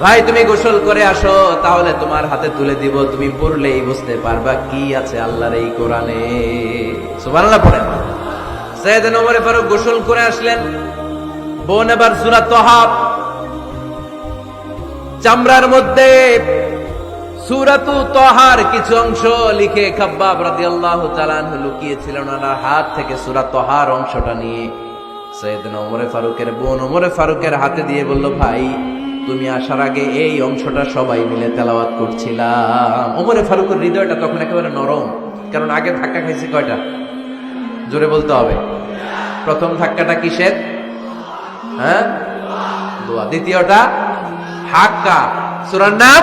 ভাই, তুমি গোসল করে আসো, তাহলে তোমার হাতে তুলে দিব, তুমি পড়লেই বুঝতে পারবা কি আছে আল্লাহর এই কোরআনে। সুবহানাল্লাহ, পড়েন। গোসল করে আসলেন। বোন এবার সূরা তহাব চামড়ার মধ্যে সুরাতু তহার কিছু অংশ লিখে খাব্বাব রাদিয়াল্লাহু তাআলা আনহু লুকিয়েছিলেন ওনার হাত থেকে সূরা তহার অংশটা নিয়ে। সৈয়দনা ওমরে ফারুকের বোন ওমরে ফারুকের হাতে দিয়ে বলল, ভাই, তুমি আসার আগে এই অংশটা সবাই মিলে তেলাওয়াত করছিলাম। ওমরে ফারুকের হৃদয়টা তখন একেবারে নরম, কারণ আগে ধাক্কা খাইছে কয়টা? জোরে বলতে হবে। প্রথম ধাক্কাটা কিসের? হ্যাঁ? দ্বিতীয়টা, হাক্কা। সুরার নাম?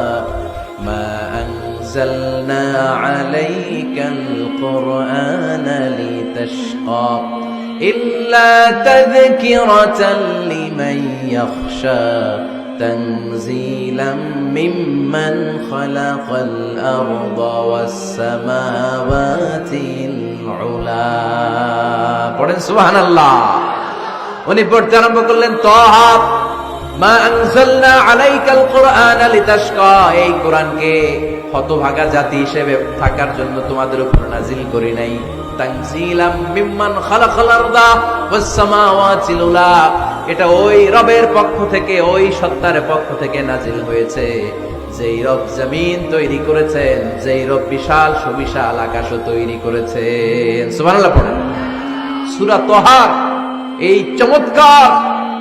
أنزلنا عليك القرآن لتشقى إلا تذكرة لمن يخشى تنزيلا ممن خلق الأرض والسماوات العلا পড়েন সুবহান আল্লাহ উনি পড়তে আরম্ভ করলেন তহা মা আনজালনা আলাইকাল কোরআন লিতাশকা এই কোরআনকে হতভাগা জাতি হিসেবে থাকার জন্য তোমাদের উপর নাজিল করি নাই। এটা ওই রবের পক্ষ থেকে, ওই সত্তার পক্ষ থেকে নাজিল হয়েছে। যেই রব জমিন তৈরি করেছেন, যেই রব বিশাল সুবিশাল আকাশও তৈরি করেছেন। সুবহানাল্লাহ পড়েন। সূরা তোহার, এই চমৎকার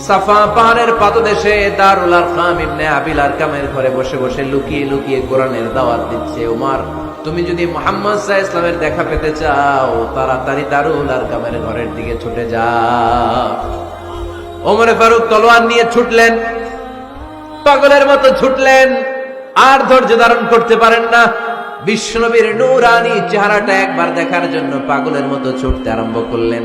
সাফা পাহাড়ের পাদদেশে দারুল আরকাম ইবনে আবিল আরকামের ঘরে বসে বসে লুকিয়ে লুকিয়ে কোরআনের দাওয়াত দিচ্ছে। ওমার, তুমি যদি মোহাম্মদ সাহা ইসলামের দেখা পেতে চাও, তাড়াতাড়ি দারুল আরকামের ঘরের দিকে ছুটে যাও ওমরে ফারুক তলোয়ার নিয়ে ছুটলেন। পাগলের মতো ছুটলেন। আর ধৈর্য ধারণ করতে পারেন না। বিশ্বনবীর নূরানি চেহারাটা একবার দেখার জন্য পাগলের মতো ছুটতে আরম্ভ করলেন।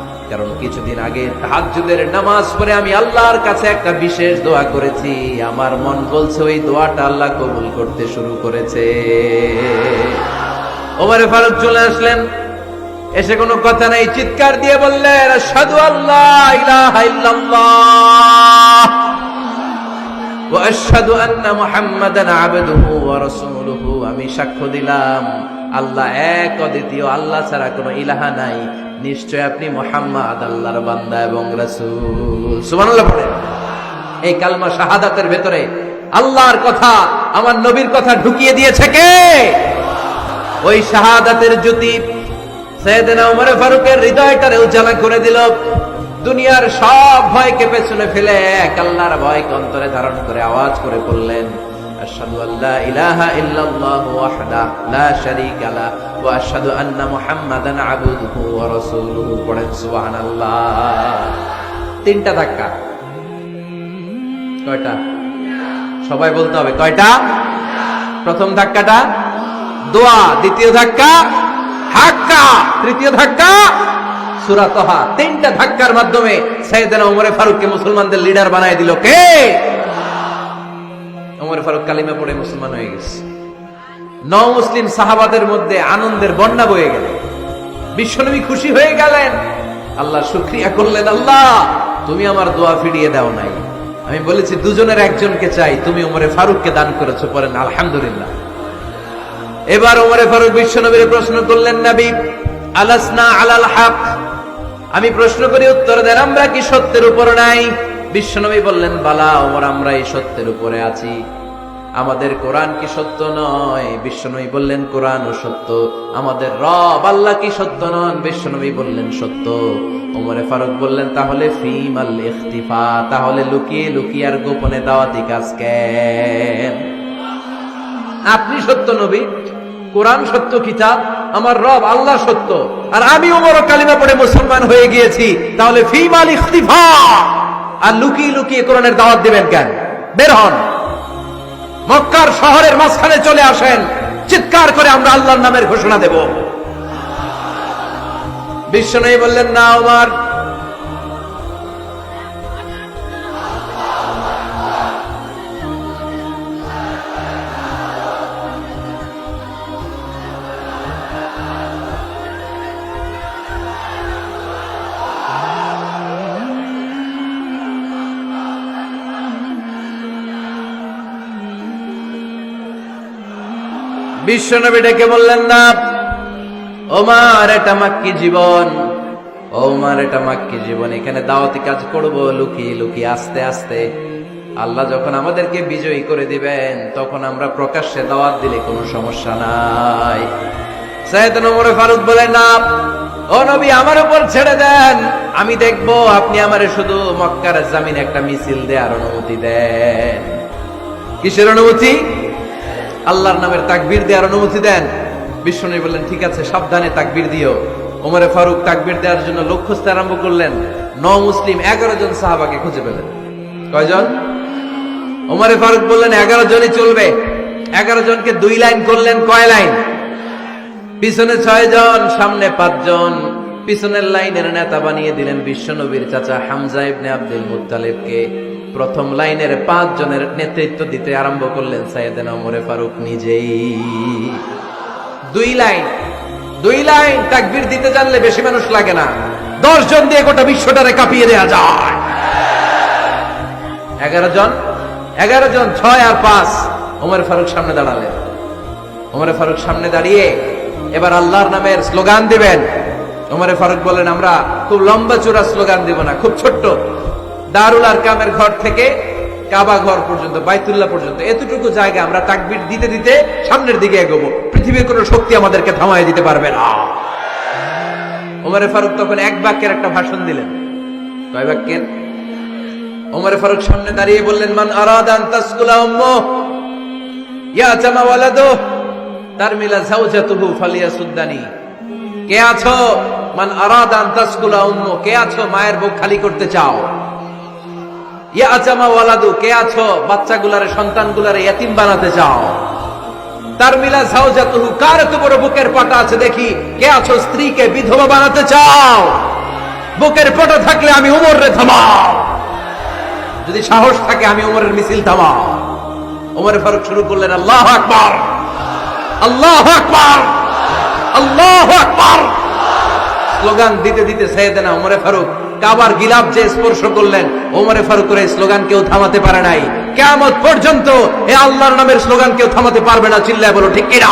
কারণ কিছুদিন আগে তাহাজুদের নামাজ পড়ে আমি আল্লাহর কাছে একটা বিশেষ দোয়া করেছি। আমার মন বলছে, ওই দোয়াটা আল্লাহ কবুল করতে শুরু করেছে। ওমারে ফারুক চলে আসলেন। এসে কোনো কথা নাই, চিৎকার দিয়ে বললেন সাধু আল্লাহ ইলাহা আন্না মুহাম্মাদান আবদুহু ওয়া রাসূলুহু। আমি সাক্ষ্য দিলাম, আল্লাহ এক অদ্বিতীয়, আল্লাহ ছাড়া কোনো ইলাহা নাই। নিশ্চয় আপনি মোহাম্মদ, আল্লাহর বান্দা এবং রাসূল। সুবহানাল্লাহ এই কালমা শাহাদাতের ভেতরে আল্লাহর কথা, আমার নবীর কথা ঢুকিয়ে দিয়েছে কে? ওই শাহাদাতের জ্যোতি সৈয়দনা উমর ফারুকের হৃদয়টারে উজালা করে দিল। দুনিয়ার সব ভয়কে পেছনে ফেলে এক আল্লাহর ভয়কে অন্তরে ধারণ করে আওয়াজ করে বললেন আশহাদু আল্লা ইলাহা ইল্লাল্লাহু ওয়াহদা লা শারীকা লা ওয়া আশহাদু আন্না মুহাম্মাদান আবদুহু ওয়া রাসূলুহু পড়েন সুবহানাল্লাহ। তিনটা ধাক্কা। কয়টা? সবাই বলতে হবে কয়টা? প্রথম ধাক্কাটা দোয়া, দ্বিতীয় ধাক্কা হাক্কা, তৃতীয় ধাক্কা সুরাতহা তিনটা ধাক্কার মাধ্যমে সাইয়েদনা ওমরে ফারুককে মুসলমানদের লিডার বানায় দিল কে? ওমরে ফারুক কালিমা পড়ে মুসলমান হয়ে গেছে। ন মুসলিম সাহাবাদের মধ্যে আনন্দের বন্যা বয়ে গেল। বিশ্বনবী খুশি হয়ে গেলেন। আল্লাহ শুক্রিয়া করলেন, আল্লাহ, তুমি আমার দোয়া ফিরিয়ে দাও নাই। আমি বলেছি, দুজনের একজনকে চাই। তুমি ওমরে ফারুককে দান করেছ পরেন আলহামদুলিল্লাহ। এবার ওমরে ফারুক বিশ্বনবীর প্রশ্ন করলেন, নবী, আলাসনা আলাল হক? আমি প্রশ্ন করি, উত্তর দেন, আমরা কি সত্যের উপর নাই? বিশ্বনবী বললেন, বালা, ওমর, আমরা এই সত্যের উপরে আছি। আমাদের কোরআন কি সত্য নয়? বিশ্বনবী বললেন কোরআন ও সত্য। আমাদের রব আল্লাহ কি সত্য নন? বিশ্বনবী বললেন, সত্য। ওমরে ফারুক বললেন, তাহলে ফিম আল ইখতিফা, তাহলে লুকিয়ে লুকিয়ে আর গোপনে দাওয়াতি কাজ কেন? আপনি সত্য নবী, কোরআন সত্য, কিতাব, আমার রব আল্লাহ সত্য। আর আমি ওমর কালিমা পড়ে মুসলমান হয়ে গিয়েছি, তাহলে ফিমাল ইখতিফা। আর লুকিয়ে লুকিয়ে কোরআনের দাওয়াত দিবেন কেন? বের হন। মক্কার শহরের মাঝখানে চলে আসেন। চিৎকার করে আমরা আল্লাহর নামের ঘোষণা দেব। বিশ্বনয়ী বললেন, না ওমর বিশ্বনবী ডেকে বললেন, না, ওমার এটা মাক্কি জীবন, ওমার এটা মাক্কি জীবন, এখানে দাওয়াতি কাজ করব, লুকিয়ে লুকিয়ে, আস্তে আস্তে। আল্লাহ যখন আমাদেরকে বিজয়ী করে দিবেন, তখন আমরা প্রকাশ্যে দাওয়াত দিলে কোনো সমস্যা নাই। সাইদ নমরে ফারুক বলে, না, ও নবী, আমার উপর ছেড়ে দেন। আমি দেখব আপনি আমারে শুধু মক্কার জামিন একটা মিছিল দেওয়ার অনুমতি দেন। কিসের অনুমতি? আল্লাহর নামের তাকবীর দেওয়ার অনুমতি দেন। বিষ্ণু বললেন, ঠিক আছে, সাবধানে তাকবীর দিও। ওমরে ফারুক তাকবীর দেওয়ার জন্য লক্ষ্য খুঁজতে আরম্ভ করলেন। ন মুসলিম, এগারো জন সাহাবাকে খুঁজে পেলেন। কয়জন? ওমরে ফারুক বললেন, এগারো জনই চলবে। এগারো জনকে দুই লাইন করলেন, কয় লাইন? পিছনে ছয় জন, সামনে পাঁচজন পিছনের লাইনের নেতা বানিয়ে দিলেন বিশ্বনবীর চাচা হামজা ইবনে আব্দুল মুত্তালিবকে। প্রথম লাইনের পাঁচ জনের নেতৃত্ব দিতে আরম্ভ করলেন সাইয়েদেনা ওমরে ফারুক নিজেই। দুই লাইন দুই লাইন তাকবীর দিতে জানলে বেশি মানুষ লাগে না। দশ জন দিয়ে গোটা বিশ্বটারে কাঁপিয়ে দেয়া যায়। এগারো জন এগারো জন, ছয় আর পাঁচ, ওমর ফারুক সামনে দাঁড়ালেন। ওমরে ফারুক সামনে দাঁড়িয়ে এবার আল্লাহর নামের স্লোগান দিবেন। ওমরে ফারুক বলেন, আমরা খুব লম্বা চূড়া স্লোগান দিব না, খুব ছোট্ট। দারুল আর কামের ঘর থেকে কাবা ঘর পর্যন্ত, বাইতুল্লাহ পর্যন্ত। এতটুকু জায়গা আমরা তাকবির দিতে দিতে সামনের দিকে এগোবো। পৃথিবীর কোনো শক্তি আমাদেরকে থামায় দিতে পারবে না। ওমরে ফারুক তখন এক বাক্যের একটা ভাষণ দিলেন। কয় বাক্যের? ওমরে ফারুক সামনে দাঁড়িয়ে বললেন, মান আরাদান তাসকুলা উম্মু ইয়া জামা ওয়ালাদু, তার মিলা জাওজাতুহু ফালিয়া সুদ্দানি কে আছো? মান আরাদান তাসকুলা উম্মু, কে আছো? মায়ের বুক খালি করতে চাও। বানাতে চাও। তার মিলা বুকের পাটা আছে দেখি? কে আছো? স্ত্রীকে বিধবা বানাতে চাও? বুকের থাকলে আমি উমর রে থামাও। যদি সাহস থাকে, আমি উমরের মিছিল থামাও। উমর ফারুক শুরু করলেন, আল্লাহ আকবার! আল্লাহ আকবার! আল্লাহ আকবার! স্লোগান দিতে দিতে সৈয়দনা ওমরে ফারুক কাবার গিলাপ যে স্পর্শ করলেন, ওমরে ফারুকের এই স্লোগান কেউ থামাতে পারে নাই। কেমন পর্যন্ত এ আল্লাহর নামের স্লোগান কেউ থামাতে পারবে না, চিল্লায় বলো, ঠিক কিনা?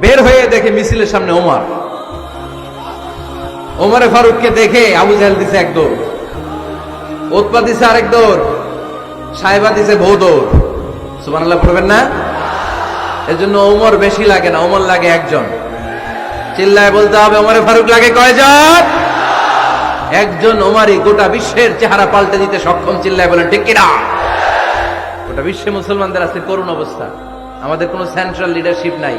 বের হয়ে দেখে মিছিলের সামনে ওমর। ওমরে ফারুককে দেখে আবু জাহেল দিছে এক দৌড়। উৎপা দিছে আরেক দৌড়। সাহেবা দিছে বউ দৌড়। সুবহানাল্লাহ পড়বেন না? এজন্য ওমর বেশি লাগে না, ওমর লাগে একজন। চিল্লায় বলতে হবে, ওমরে ফারুক লাগে কয়জন? একজন ওমারই গোটা বিশ্বের চেহারা পাল্টে দিতে সক্ষম, চিল্লায় বলেন, ঠিক কিনা? গোটা বিশ্বে মুসলমানদের আছে করুণ অবস্থা। আমাদের কোনো সেন্ট্রাল লিডারশিপ নাই।